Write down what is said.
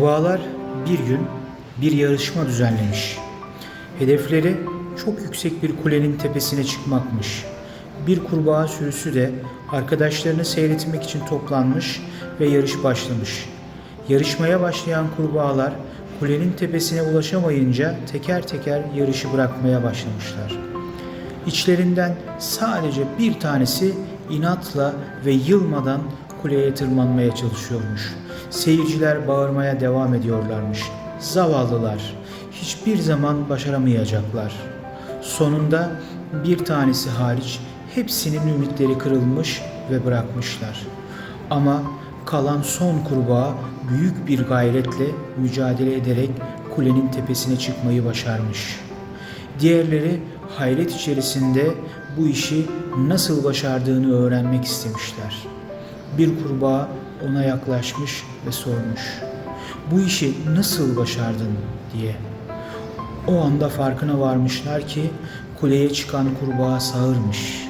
Kurbağalar bir gün bir yarışma düzenlemiş. Hedefleri çok yüksek bir kulenin tepesine çıkmakmış. Bir kurbağa sürüsü de arkadaşlarını seyretmek için toplanmış ve yarış başlamış. Yarışmaya başlayan kurbağalar kulenin tepesine ulaşamayınca teker teker yarışı bırakmaya başlamışlar. İçlerinden sadece bir tanesi inatla ve yılmadan kuleye tırmanmaya çalışıyormuş. Seyirciler bağırmaya devam ediyorlarmış. Zavallılar hiçbir zaman başaramayacaklar. Sonunda bir tanesi hariç hepsinin ümitleri kırılmış ve bırakmışlar. Ama kalan son kurbağa büyük bir gayretle mücadele ederek kulenin tepesine çıkmayı başarmış. Diğerleri hayret içerisinde bu işi nasıl başardığını öğrenmek istemişler. Bir kurbağa ona yaklaşmış ve sormuş. Bu işi nasıl başardın diye. O anda farkına varmışlar ki kuleye çıkan kurbağa sağırmış.